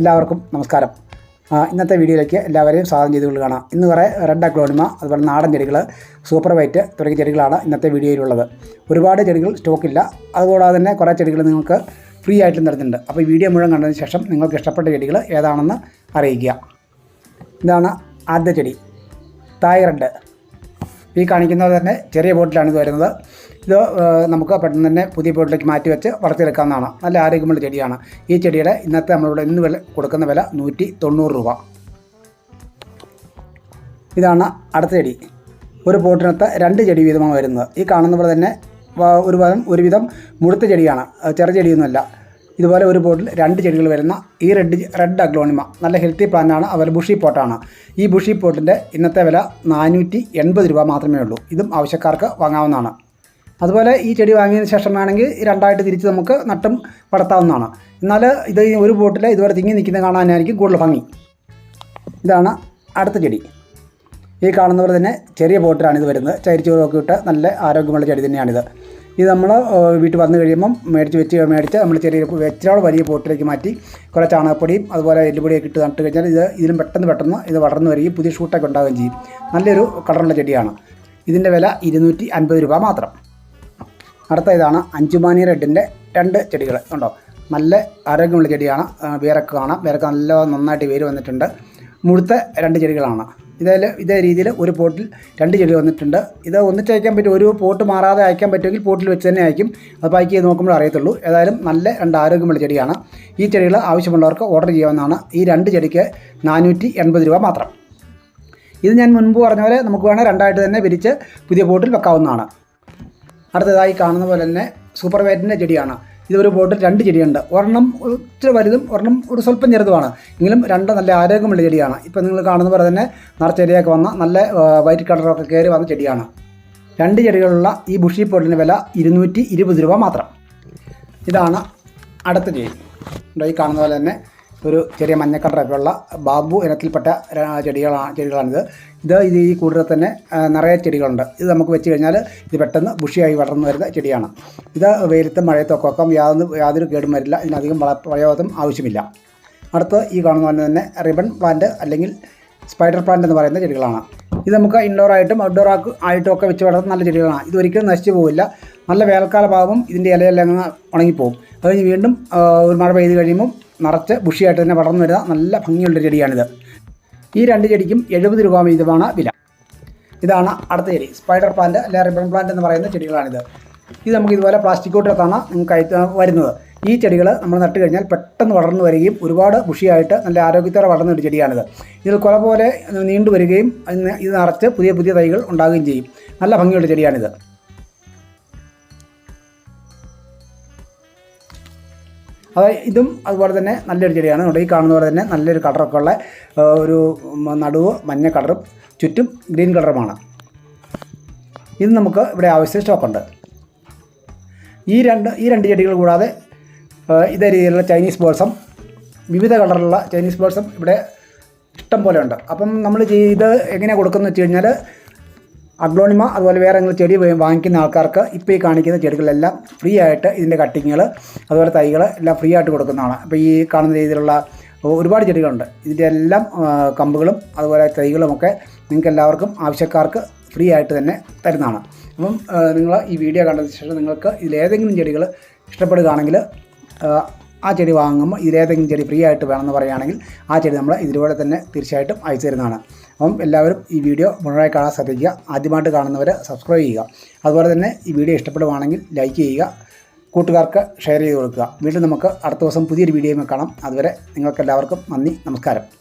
എല്ലാവർക്കും നമസ്കാരം. ഇന്നത്തെ വീഡിയോയിലേക്ക് എല്ലാവരെയും സ്വാഗതം ചെയ്തുകൊണ്ട് കാണാം. ഇന്ന് കുറേ റെഡ് അക്ലോണിമ അതുപോലെ നാടൻ ചെടികൾ സൂപ്പർ വൈറ്റ് തുടങ്ങിയ ചെടികളാണ് ഇന്നത്തെ വീഡിയോയിലുള്ളത്. ഒരുപാട് ചെടികൾ സ്റ്റോക്കില്ല അതുകൂടാതെ തന്നെ കുറേ ചെടികൾ നിങ്ങൾക്ക് ഫ്രീ ആയിട്ടും തരുന്നുണ്ട്. അപ്പോൾ വീഡിയോ മുഴുവൻ കണ്ടതിന് ശേഷം നിങ്ങൾക്ക് ഇഷ്ടപ്പെട്ട ചെടികൾ ഏതാണെന്ന് അറിയിക്കുക. ഇതാണ് ആദ്യ ചെടി തായ് റെഡ്. ഈ കാണിക്കുന്നത് തന്നെ ചെറിയ ബോട്ടിലാണ് ഇത് വരുന്നത്. ഇത് നമുക്ക് പെട്ടെന്ന് തന്നെ പുതിയ ബോട്ടിലേക്ക് മാറ്റി വെച്ച് വളർത്തിയെടുക്കാവുന്നതാണ്. നല്ല ആരോഗ്യമുള്ള ചെടിയാണ്. ഈ ചെടിയുടെ ഇന്നത്തെ നമ്മളിവിടെ ഇന്ന് വില കൊടുക്കുന്ന വില നൂറ്റി തൊണ്ണൂറ് രൂപ. ഇതാണ് അടുത്ത ചെടി. ഒരു പോട്ടിനകത്ത് രണ്ട് ചെടി വീതമാണ് വരുന്നത്. ഈ കാണുന്ന പോലെ തന്നെ ഒരു വിധം ഒരുവിധം മുഴുത്ത ചെടിയാണ്. ചെറിയ ചെടിയൊന്നുമല്ല. ഇതുപോലെ ഒരു പോട്ടിൽ രണ്ട് ചെടികൾ വരുന്ന ഈ റെഡ് റെഡ് അഗ്ലോണിമ നല്ല ഹെൽത്തി പ്ലാന്റാണ് അതുപോലെ ബുഷി പോട്ടാണ് ഈ ബുഷി പോട്ടിന്റെ ഇന്നത്തെ വില നാനൂറ്റി എൺപത് രൂപ മാത്രമേ ഉള്ളൂ. ഇതും ആവശ്യക്കാർക്ക് വാങ്ങാവുന്നതാണ്. അതുപോലെ ഈ ചെടി വാങ്ങിയതിന് ശേഷം വേണമെങ്കിൽ രണ്ടായിട്ട് തിരിച്ച് നമുക്ക് നട്ടും പടത്താവുന്നതാണ് എന്നാൽ ഇത് ഒരു പോട്ടിൽ ഇതുപോലെ തിങ്ങി നിൽക്കുന്നത് കാണാനായിരിക്കും കൂടുതൽ ഭംഗി. ഇതാണ് അടുത്ത ചെടി. ഈ കാണുന്ന പോലെ തന്നെ ചെറിയ പോട്ടിലാണ് ഇത് വരുന്നത്. ചരിച്ചോറൊക്കെ ഇട്ട് നല്ല ആരോഗ്യമുള്ള ചെടി തന്നെയാണിത്. ഇത് നമ്മൾ വീട്ടിൽ വന്നു കഴിയുമ്പം മേടിച്ച് വെച്ച് മേടിച്ച് നമ്മൾ ചെറിയ വെച്ചാൽ വലിയ പോട്ടിലേക്ക് മാറ്റി കുറേ ചാണകപ്പൊടിയും അതുപോലെ എല്ലുപൊടിയൊക്കെ ഇട്ട് നട്ട് കഴിഞ്ഞാൽ ഇത് ഇതിലും പെട്ടെന്ന് പെട്ടെന്ന് ഇത് വളർന്നു വരികയും പുതിയ ഷൂട്ടൊക്കെ ഉണ്ടാവുകയും ചെയ്യും. നല്ലൊരു കളറുള്ള ചെടിയാണ്. ഇതിന്റെ വില ഇരുന്നൂറ്റി അൻപത് രൂപ മാത്രം. അടുത്ത ഇതാണ് അഞ്ചുമാനി റെഡിന്റെ രണ്ട് ചെടികൾ. ഉണ്ടോ നല്ല ആരോഗ്യമുള്ള ചെടിയാണ്. വേറൊക്കെ കാണാം. വേരൊക്കെ നല്ല നന്നായിട്ട് വേര് വന്നിട്ടുണ്ട്. മുഴുത്ത രണ്ട് ചെടികളാണ്. ഇതിൽ ഇതേ രീതിയിൽ ഒരു പോർട്ടിൽ രണ്ട് ചെടി വന്നിട്ടുണ്ട്. ഇത് ഒന്നിച്ച് അയക്കാൻ പറ്റും ഒരു പോട്ട് മാറാതെ അയക്കാൻ പറ്റുമെങ്കിൽ പോർട്ടിൽ വെച്ച് തന്നെ അയക്കും. അത് പാക്ക് ചെയ്ത് നോക്കുമ്പോൾ അറിയത്തുള്ളൂ. ഏതായാലും നല്ല രണ്ട് ആരോഗ്യമുള്ള ചെടിയാണ്. ഈ ചെടികൾ ആവശ്യമുള്ളവർക്ക് ഓർഡർ ചെയ്യാവുന്നതാണ്. ഈ രണ്ട് ചെടിക്ക് നാനൂറ്റി എൺപത് രൂപ മാത്രം. ഇത് ഞാൻ മുൻപ് പറഞ്ഞ പോലെ നമുക്ക് വേണേൽ രണ്ടായിട്ട് തന്നെ പിരിച്ച് പുതിയ പോർട്ടിൽ വെക്കാവുന്നതാണ്. അടുത്തതായി കാണുന്ന പോലെ തന്നെ സൂപ്പർ വേറ്റിന്റെ ചെടിയാണ്. ഇതൊരു ബോട്ടിൽ രണ്ട് ചെടിയുണ്ട്. ഒരെണ്ണം ഇച്ചിരി വലുതും ഒരെണ്ണം ഒരു സ്വല്പം ചെറുതുമാണ്. എങ്കിലും രണ്ട് നല്ല ആരോഗ്യമുള്ള ചെടിയാണ്. ഇപ്പം നിങ്ങൾ കാണുന്ന പോലെ തന്നെ നിറച്ചെടിയൊക്കെ വന്ന നല്ല വൈറ്റ് കളറൊക്കെ കയറി വന്ന ചെടിയാണ്. രണ്ട് ചെടികളുള്ള ഈ ബുഷി പോട്ടിന് വില ഇരുന്നൂറ്റി ഇരുപത് രൂപ മാത്രം. ഇതാണ് അടുത്ത ചെടി. ഈ കാണുന്ന പോലെ തന്നെ ഒരു ചെറിയ മഞ്ഞക്കളറൊക്കെ ഉള്ള ബാബു ഇനത്തിൽപ്പെട്ട ചെടികളാണ് ചെടികളാണിത്. ഇത് ഇത് ഈ കൂടുതൽ തന്നെ നിറയെ ചെടികളുണ്ട്. ഇത് നമുക്ക് വെച്ച് കഴിഞ്ഞാൽ ഇത് പെട്ടെന്ന് ബുഷിയായി വളർന്നു വരുന്ന ചെടിയാണ്. ഇത് വെയിലത്തും മഴയത്തൊക്കെ ഒക്കെ യാതൊന്നും യാതൊരു കേടും വരില്ല. ഇതിനധികം വള പ്രയോഗം ആവശ്യമില്ല. അടുത്ത് ഈ കാണുന്ന പോലെ തന്നെ റിബൺ പ്ലാന്റ് അല്ലെങ്കിൽ സ്പൈഡർ പ്ലാന്റ് എന്ന് പറയുന്ന ചെടികളാണ്. ഇത് നമുക്ക് ഇൻഡോർ ആയിട്ടും ഔട്ട്ഡോർ ആയിട്ടും ഒക്കെ വെച്ച് വളർത്തുന്ന നല്ല ചെടികളാണ്. ഇത് ഒരിക്കലും നശിച്ചു പോവില്ല. നല്ല വേനൽക്കാല ഭാവം ഇതിന്റെ ഇലയെല്ലാം അങ്ങ് ഉണങ്ങിപ്പോവും. അത് കഴിഞ്ഞ് വീണ്ടും ഒരു മഴ പെയ്ത് കഴിയുമ്പം നിറച്ച് ബുഷിയായിട്ട് തന്നെ വളർന്നു വരുന്ന നല്ല ഭംഗിയുള്ള ചെടിയാണിത്. ഈ രണ്ട് ചെടിക്കും എഴുപത് രൂപ വീതമാണ് വില. ഇതാണ് അടുത്ത ചെടി സ്പൈഡർ പ്ലാന്റ് അല്ലെങ്കിൽ റിബൺ പ്ലാന്റ് എന്ന് പറയുന്ന ചെടികളാണിത്. ഇത് നമുക്ക് ഇതുപോലെ പ്ലാസ്റ്റിക് കൂട്ടിലത്താണ് നമുക്ക് വരുന്നത്. ഈ ചെടികൾ നമ്മൾ നട്ട് കഴിഞ്ഞാൽ പെട്ടെന്ന് വളർന്നു വരികയും ഒരുപാട് ബുഷിയായിട്ട് നല്ല ആരോഗ്യത്തോടെ വളർന്ന ഒരു ചെടിയാണിത്. ഇതിൽ കുല പോലെ നീണ്ടു വരികയും ഇത് നിറച്ച് പുതിയ പുതിയ തൈകൾ ഉണ്ടാകുകയും ചെയ്യും. നല്ല ഭംഗിയുള്ള ചെടിയാണിത്. അത് ഇതും അതുപോലെ തന്നെ നല്ലൊരു ചെടിയാണ്. ഇവിടെ ഈ കാണുന്ന പോലെ തന്നെ നല്ലൊരു കളറൊക്കെ ഉള്ള ഒരു നടുവ് മഞ്ഞ കളറും ചുറ്റും ഗ്രീൻ കളറുമാണ്. ഇത് നമുക്ക് ഇവിടെ ആവശ്യ സ്റ്റോക്കുണ്ട് ഈ രണ്ട് ഈ രണ്ട് ചെടികൾ കൂടാതെ ഇതേ രീതിയിലുള്ള ചൈനീസ് ബോൾസം വിവിധ കളറിലുള്ള ചൈനീസ് ബോൾസം ഇവിടെ ഇഷ്ടം പോലെ ഉണ്ട്. അപ്പം നമ്മൾ ചെയ്ത് എങ്ങനെയാണ് കൊടുക്കുന്നത് വെച്ച് കഴിഞ്ഞാൽ അഗ്ലോണിമ അതുപോലെ വേറെ നിങ്ങൾ ചെടി വാങ്ങിക്കുന്ന ആൾക്കാർക്ക് ഇപ്പോൾ ഈ കാണിക്കുന്ന ചെടികളെല്ലാം ഫ്രീ ആയിട്ട് ഇതിന്റെ കട്ടിങ്ങുകൾ അതുപോലെ തൈകൾ എല്ലാം ഫ്രീ ആയിട്ട് കൊടുക്കുന്നതാണ്. അപ്പോൾ ഈ കാണുന്ന രീതിയിലുള്ള ഒരുപാട് ചെടികളുണ്ട്. ഇതിന്റെ എല്ലാം കമ്പുകളും അതുപോലെ തൈകളുമൊക്കെ നിങ്ങൾക്ക് എല്ലാവർക്കും ആവശ്യക്കാർക്ക് ഫ്രീ ആയിട്ട് തന്നെ തരുന്നതാണ്. അപ്പം നിങ്ങൾ ഈ വീഡിയോ കണ്ടതിന് ശേഷം നിങ്ങൾക്ക് ഇതിലേതെങ്കിലും ചെടികൾ ഇഷ്ടപ്പെടുകയാണെങ്കിൽ ആ, ആ ചെടി വാങ്ങുമ്പോൾ ഇതിലേതെങ്കിലും ചെടി ഫ്രീ ആയിട്ട് വേണമെന്ന് പറയുകയാണെങ്കിൽ ആ ചെടി നമ്മൾ ഇതിലൂടെ തന്നെ തീർച്ചയായിട്ടും അയച്ചു തരുന്നതാണ്. അപ്പം എല്ലാവരും ഈ വീഡിയോ മുഴുവനായി കാണാൻ ശ്രദ്ധിക്കുക. ആദ്യമായിട്ട് കാണുന്നവർ സബ്സ്ക്രൈബ് ചെയ്യുക. അതുപോലെ തന്നെ ഈ വീഡിയോ ഇഷ്ടപ്പെടുവാണെങ്കിൽ ലൈക്ക് ചെയ്യുക. കൂട്ടുകാർക്ക് ഷെയർ ചെയ്ത് കൊടുക്കുക. വീണ്ടും നമുക്ക് അടുത്ത ദിവസം പുതിയൊരു വീഡിയോയുമായി കാണാം. അതുവരെ നിങ്ങൾക്കെല്ലാവർക്കും നന്ദി നമസ്കാരം.